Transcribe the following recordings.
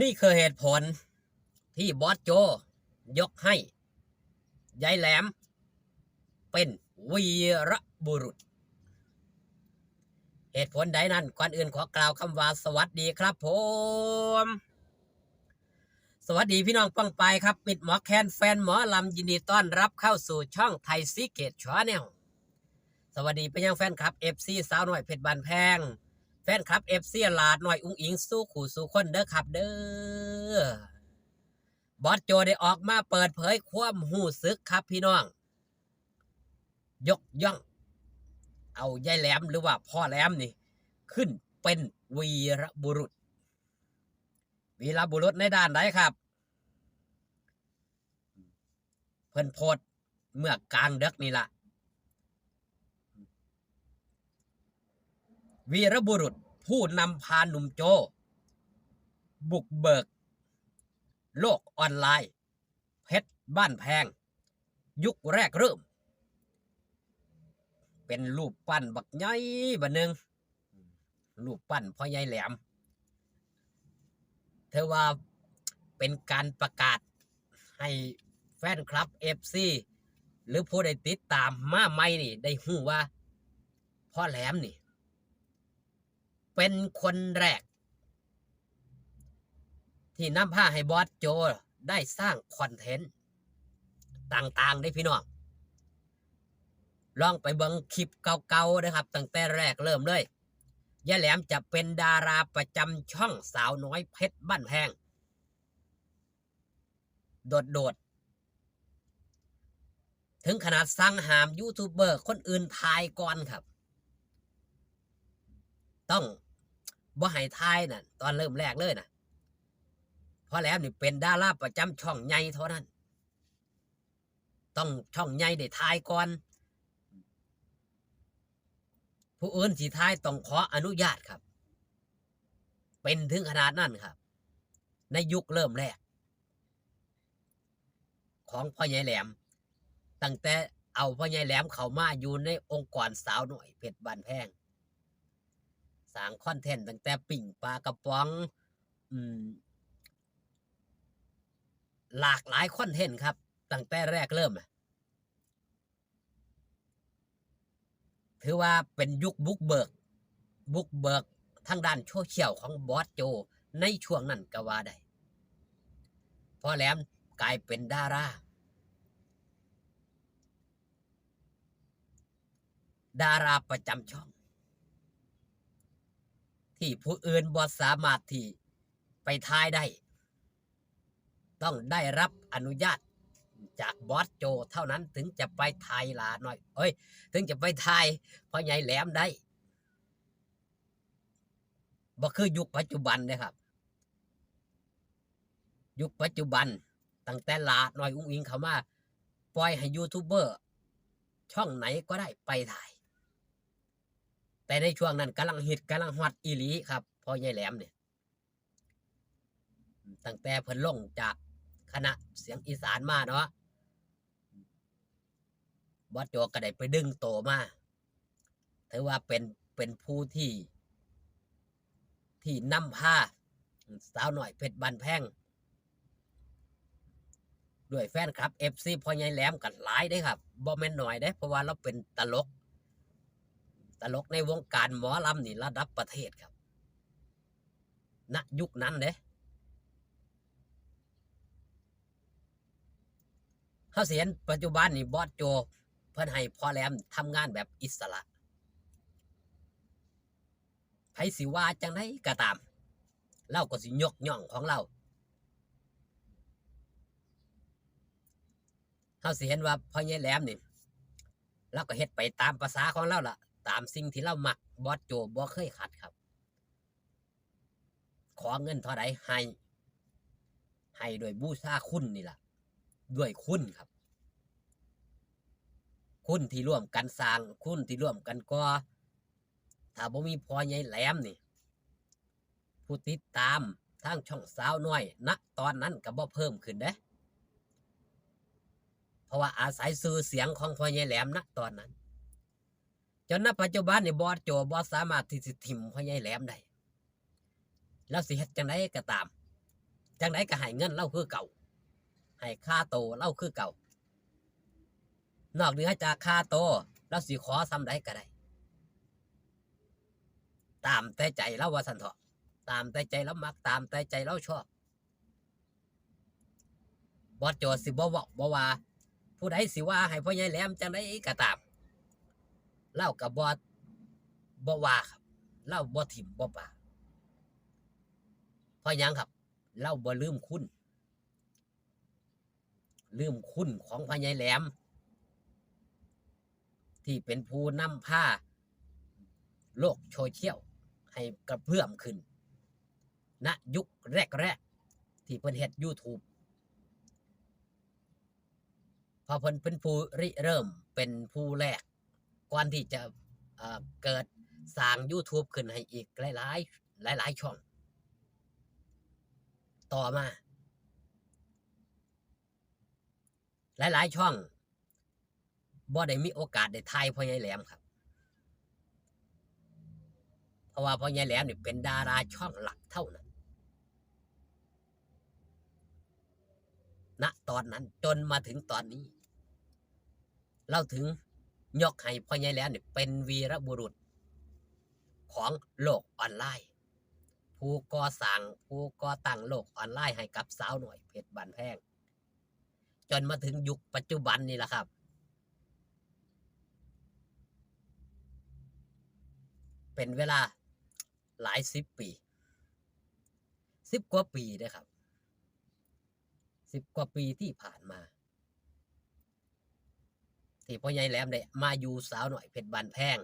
นี่คือเหตุผลที่บอสโจ ยกให้ยายแหลม เป็นวีรบุรุษ เหตุผลใดนั้นก่อนอื่นขอกล่าวคำว่าสวัสดีครับผม สวัสดีพี่น้องป้องไปครับ มิดหมอแคนแฟนหมอลำยินดีต้อนรับเข้าสู่ช่องไทยซีเกตชาแนลสวัสดีไปยังแฟนคลับเอฟซีสาวหน่อยเพชรบานแพง แฟนคลับเอฟซีลาดหน่อยอุ้งอิงสู้ขู่สู้คนเด้อครับเด้อบอสโจได้ออกมาเปิดเผยความหูซึกครับพี่น้อง ยกย่อง เอายายแหลมหรือว่าพ่อแหลมนี่ ขึ้นเป็นวีรบุรุษ วีรบุรุษในด้านไหนครับ เพิ่นโพดเมื่อกลางเดึกนี่ละ วีรบุรุษผู้นำพาหนุ่มโจ บุกเบิก โลกออนไลน์ เพชรบ้านแพง ยุคแรกเริ่ม เป็นรูปปั้นบักใหญ่บันหนึ่งรูปปั้นพ่อใหญ่แหลม เธอว่าเป็นการประกาศให้แฟนคลับเอฟซีหรือผู้ใดติดตามมาไม่นี่ ได้หู้ว่าพ่อแหลมนี่ เป็นคนแรก ที่นำผ้าให้บอสโจได้สร้างคอนเทนต์ต่างๆได้พี่น้อง ลองไปเบิ่งคลิปเก่าๆนะครับ ตั้งแต่แรกเริ่มเลยยายแหลมจะเป็นดาราประจำช่องสาวน้อยเพชรบ้านแพง โดดๆถึงขนาดสั่งหามยูทูบเบอร์คนอื่นทายก่อนครับ ต้อง บ่ให้ทายน่ะ ตอนเริ่มแรกเลยนะพราะแหล้วนี่เป็นดาราประจำช่องใหญ่เท่านั้น ต้องช่องใหญ่ได้ทายก่อน ผู้อื่นสีทายต้องขออนุญาตครับ เป็นถึงขนาดนั้นครับ ในยุคเริ่มแรก ของพ่อใหญ่แหลม ตั้งแต่เอาพ่อใหญ่แหลมเข้ามาอยู่ในองค์กรสาวหน่อยเพชรบานแพง สร้างคอนเทนต์ตั้งแต่ปิ่งปลากระป๋อง อืม หลากหลายคอนเทนต์ครับ ตั้งแต่แรกเริ่มถือว่าเป็นยุคบุกเบิก บุกเบิกทางด้านโซเชียลของบอสโจ ในช่วงนั้นก็ว่าได้พอแหลมกลายเป็นดาราดาราประจำช่อง ที่ผู้อื่นบ่สามารถที่ไปทายได้ ต้องได้รับอนุญาตจากบอสโจเท่านั้นถึงจะไปทายลาหน่อย เอ้ย ถึงจะไปทายพ่อใหญ่แหลมได้บ่คือยุคปัจจุบันนะครับ ยุคปัจจุบันตั้งแต่ลาหน่อยอุ้งอิงเขามาปล่อยให้ยูทูบเบอร์ ช่องไหนก็ได้ไปถ่าย แต่ในช่วงนั้นกำลังฮิตกำลังฮอตอีหลีครับพ่อใหญ่แหลมเนี่ยตั้งแต่เพิ่นลงจากคณะเสียงอีสานมาเนาะบอสโจก็ได้ไปดึงโตมาถือว่าเป็นเป็นผู้ที่ ที่นำพาสาวหน่อยเพชรบันแพงด้วยแฟนคลับเอฟซีพ่อใหญ่แหลมกันหลายได้ครับบ่แม่นหน่อยได้เพราะว่าเราเป็นตลก ตลกในวงการหมอลำนี่ระดับประเทศครับณยุคนั้นเด้เขาเสียนปัจจุบันนี่บอสโจ เพื่อนให้พ่อแหลมทำงานแบบอิสระไผสิว่าจังไดก็ตาม เราก็สิยกย่องของเราเขาสิเห็นว่าพ่อใหญ่แหลมนี่เราก็เฮ็ดไปตามภาษาของเราล่ะ ตามสิ่งที่เรามักบอสโจบ่เคยขัดครับ ขอเงินเท่าไรให้ให้โดยบูชาคุณนี่ล่ะ ด้วยคุณครับ คุณที่ร่วมกันสร้าง คุณที่ร่วมกันก่อถ้าบ่มีพอใหญ่แหลมนี่ ผู้ติดตามทางช่องสาวน้อยณตอนนั้นก็บ่เพิ่มขึ้นเด้ เพราะว่าอาศัยสื่อเสียงของพ่อใหญ่แหลมณตอนนั้น จนณปัจจุบันนี่บอสโจบ่สสามารถที่สิทิมพ่อใหญ่แหลมได้แล้วสิเฮ็ดจังไดก็ตามจังไดก็ให้เงินเล่าคือเก่าให้ค่าโตเล่าคือเก่า นอกเหนือจากค่าโตเราสิขอซ้ำใดก็ได้ ตามแต่ใจเราว่าสันเถาะตามแต่ใจเรามักตามแต่ใจเราชอบบอสโจสิบ่บอกบ่ว่า ผู้ใดสิว่าให้พ่อใหญ่แหลมจังไดก็ตาม เล่ากับบอสบ่ว่าครับเล่าบ่ถิ่มบ่ป่าเพราะยังครับเล่าบ่ลืมคุณลืมคุณของพ่อใหญ่แหลม ที่เป็นผู้นำผ้า โลกโซเชียลให้กระเพื่อมขึ้นณยุคแรกๆ ที่เพิ่นเฮ็ด YouTube พอเพิ่นเป็นผู้ริเริ่มเป็นผู้แรก ก่อนที่จะเเกิดสร้าง YouTube ขึ้นให้อีกหลายๆ หลาย ๆ ช่อง ต่อมา หลาย ๆ ช่องบ่ได้มีโอกาสได้ทายพ่อใหญ่แหลมครับ เพราะว่าพ่อใหญ่แหลมนี่เป็นดาราช่องหลักเท่านั้นณตอนนั้นจนมาถึงตอนนี้ เราถึง ยกให้พ่อใหญ่แหลมนี่ยเป็นวีรบุรุษ ของโลกออนไลน์ ผู้ก่อสร้างผู้ก่อตั้งโลกออนไลน์ให้กับสาวหน่อยเพชรบานแพง จนมาถึงยุคปัจจุบันนี่แหละครับ เป็นเวลาหลายสิบปีสิบกว่าปีนะครับสิบกว่าปีที่ผ่านมา ที่พ่อใหญ่แหลมได้มาอยู่สาวหน่อยเพชรบานแพง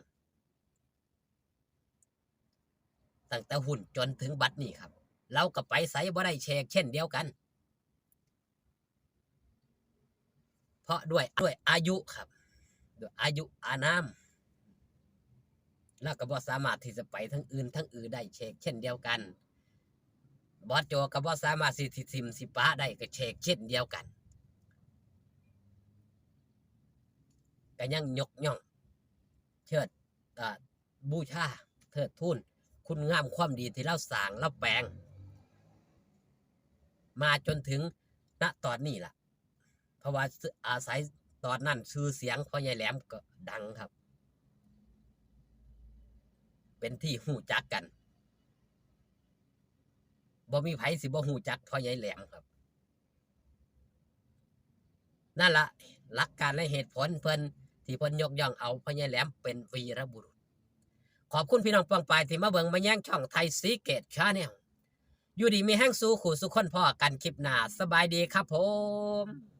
ตั้งแต่หุ่นจนถึงบัดนี้ครับ เราก็ไปใส่บ่ได้เชกเช่นเดียวกัน เพราะด้วยด้วยอายุครับ ด้วยอายุอานามแล้วก็บ่สามารถที่จะไปทั้งอื่นทั้งอื่นได้เชกเช่นเดียวกันบอสโจก็บ่สามารถสิทิมสิปะได้ก็เชกเช่นเดียวกัน ก็ยังยกย่อง เชิดบูชาเทิดทูนคุณงามความดีที่เราสร้างเราแปลง มาจนถึงณตอนนี้ล่ะ เพราะว่าอาศัยตอนนั้นชื่อเสียงพ่อใหญ่แหลมก็ดังครับ เป็นที่หูจักกันบ่มีไผสิบ่หูจักพ่อใหญ่แหลมครับ นั่นละหลักการและเหตุผลเพิ่น ที่เพิ่นยกย่องเอาพ่อใหญ่แหลมเป็นวีรบุรุษ ขอบคุณพี่น้องปองปายที่มาเบิ่งมาแย่งช่องไทยสีเกตชาแนลอยู่ดีมีแห้งสู้ขู่สุขคนพ่อกันคลิปหน้าสบายดีครับผม